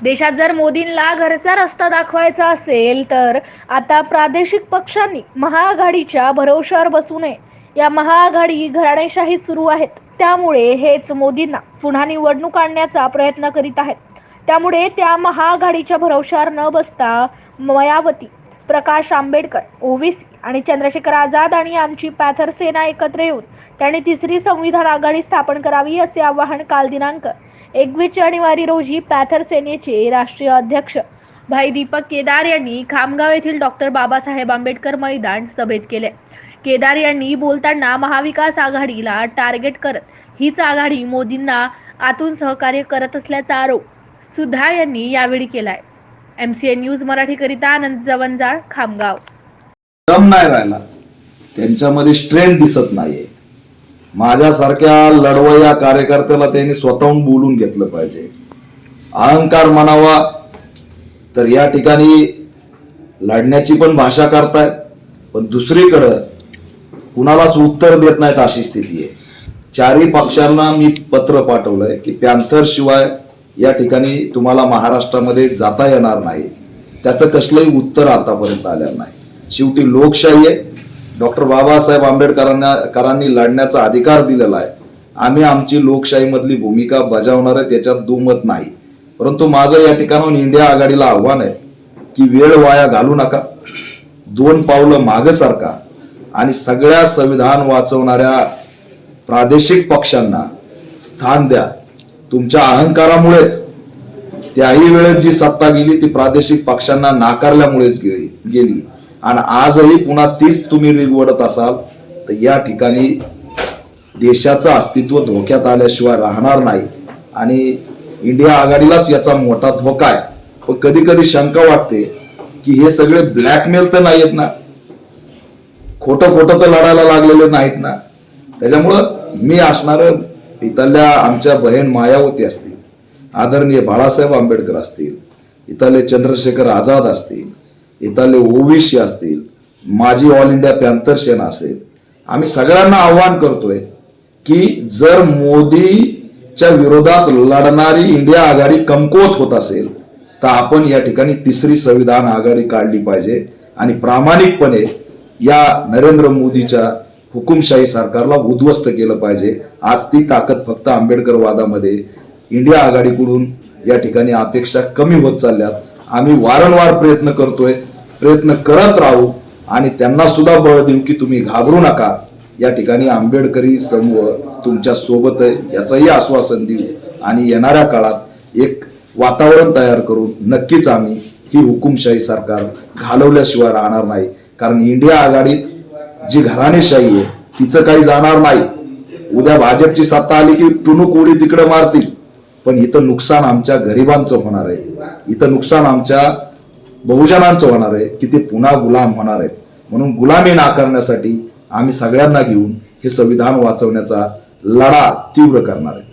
देशात जर मोदींना घरचा रस्ता दाखवायचा असेल तर आता प्रादेशिक पक्षांनी महाआघाडीच्या भरवशावर बसू नये. या महाआघाडी घराणेशाही सुरू आहेत. त्यामुळे हेच मोदींना पुन्हा निवडणूक आणण्याचा प्रयत्न करीत आहेत. त्यामुळे त्या महाआघाडीच्या भरवशावर न बसता मायावती प्रकाश आंबेडकर ओवीसी आणि चंद्रशेखर आझाद आणि आमची पॅथर सेना एकत्र येऊन त्यांनी तिसरी संविधान आघाडी स्थापन करावी असे आवाहन काल दिनांक एकवीस जानेवारी रोजी पॅथर सेनेचे राष्ट्रीय अध्यक्ष भाई दीपक केदार यांनी खामगाव येथील डॉक्टर बाबासाहेब आंबेडकर मैदान सभेत केले. केदार यांनी बोलताना महाविकास आघाडीला टार्गेट करत हीच आघाडी मोदींना आतून सहकार्य करत असल्याचा आरोप सुद्धा यांनी यावेळी केलाय. एम सी एन न्यूज मराठीकरिता आनंद जवंजाळ खामगाव. दम नाही राहिला. त्यांच्यामध्ये स्ट्रेंथ दिसत नाहीये. माझ्यासारख्या लढवया कार्यकर्त्याला त्यांनी स्वतःहून बोलून घेतलं पाहिजे. अहंकार म्हणावा तर या ठिकाणी लढण्याची पण भाषा करतायत पण दुसरीकडं कुणालाच उत्तर देत नाहीत अशी स्थिती आहे. चारही पक्षांना मी पत्र पाठवलंय की पॅन्थर शिवाय या ठिकाणी तुम्हाला महाराष्ट्रामध्ये जाता येणार नाही. त्याचं कसलंही उत्तर आतापर्यंत आलेलं नाही. शेवटी लोकशाही आहे. डॉक्टर बाबासाहेब आंबेडकरांना करांनी लढण्याचा अधिकार दिलेला आहे. आम्ही आमची लोकशाहीमधली भूमिका बजावणार आहे त्याच्यात दुमत नाही. परंतु माझं या ठिकाणाहून इंडिया आघाडीला आव्हान आहे की वेळ वाया घालू नका. दोन पावलं मागे सारखा आणि सगळ्या संविधान वाचवणाऱ्या प्रादेशिक पक्षांना स्थान द्या. तुमच्या अहंकारामुळेच त्याही वेळेत जी सत्ता गेली ती प्रादेशिक पक्षांना नाकारल्यामुळेच गेली गेली. आणि आजही पुन्हा तीच तुम्ही रिगवडत असाल तर या ठिकाणी देशाचं अस्तित्व धोक्यात आल्याशिवाय राहणार नाही. आणि इंडिया आघाडीलाच याचा मोठा धोका आहे. पण कधी कधी शंका वाटते की हे सगळे ब्लॅकमेल तर नाहीयेत ना? खोटं खोटं तर लढायला लागलेले नाहीत ना? त्याच्यामुळं मी असणार इथल्या आमच्या बहीण मायावती असतील आदरणीय बाळासाहेब आंबेडकर असतील इथले चंद्रशेखर आझाद असतील इथले ओबीसी असतील माजी ऑल इंडिया पॅन्थर सेना असेल आम्ही सगळ्यांना आव्हान करतोय की जर मोदीच्या विरोधात लढणारी इंडिया आघाडी कमकुवत होत असेल तर आपण या ठिकाणी तिसरी संविधान आघाडी काढली पाहिजे आणि प्रामाणिकपणे या नरेंद्र मोदीच्या हुकुमशाही सरकारला उद्ध्वस्त केलं पाहिजे. आज ती ताकद फक्त आंबेडकर वादामध्ये इंडिया आघाडीकडून या ठिकाणी अपेक्षा कमी होत चालल्यात. आम्ही वारंवार प्रयत्न करतोय प्रयत्न करत राहू आणि त्यांना सुद्धा बळ देऊ की तुम्ही घाबरू नका. या ठिकाणी आंबेडकरी समूह तुमच्यासोबत आहे याचंही आश्वासन देऊ. आणि येणाऱ्या काळात एक वातावरण तयार करून नक्कीच आम्ही ही हुकुमशाही सरकार घालवल्याशिवाय राहणार नाही. कारण इंडिया आघाडीत जी घराणेशाही आहे तिचं काही जाणार नाही. उद्या भाजपची सत्ता आली की टुणूक उडी तिकडे मारतील. पण इथं नुकसान आमच्या गरिबांचं होणार आहे. इथं नुकसान आमच्या बहुजनांचं होणार आहे की ते पुन्हा गुलाम होणार आहेत. म्हणून गुलामी नाकारण्यासाठी आम्ही सगळ्यांना घेऊन हे संविधान वाचवण्याचा लढा तीव्र करणार आहे.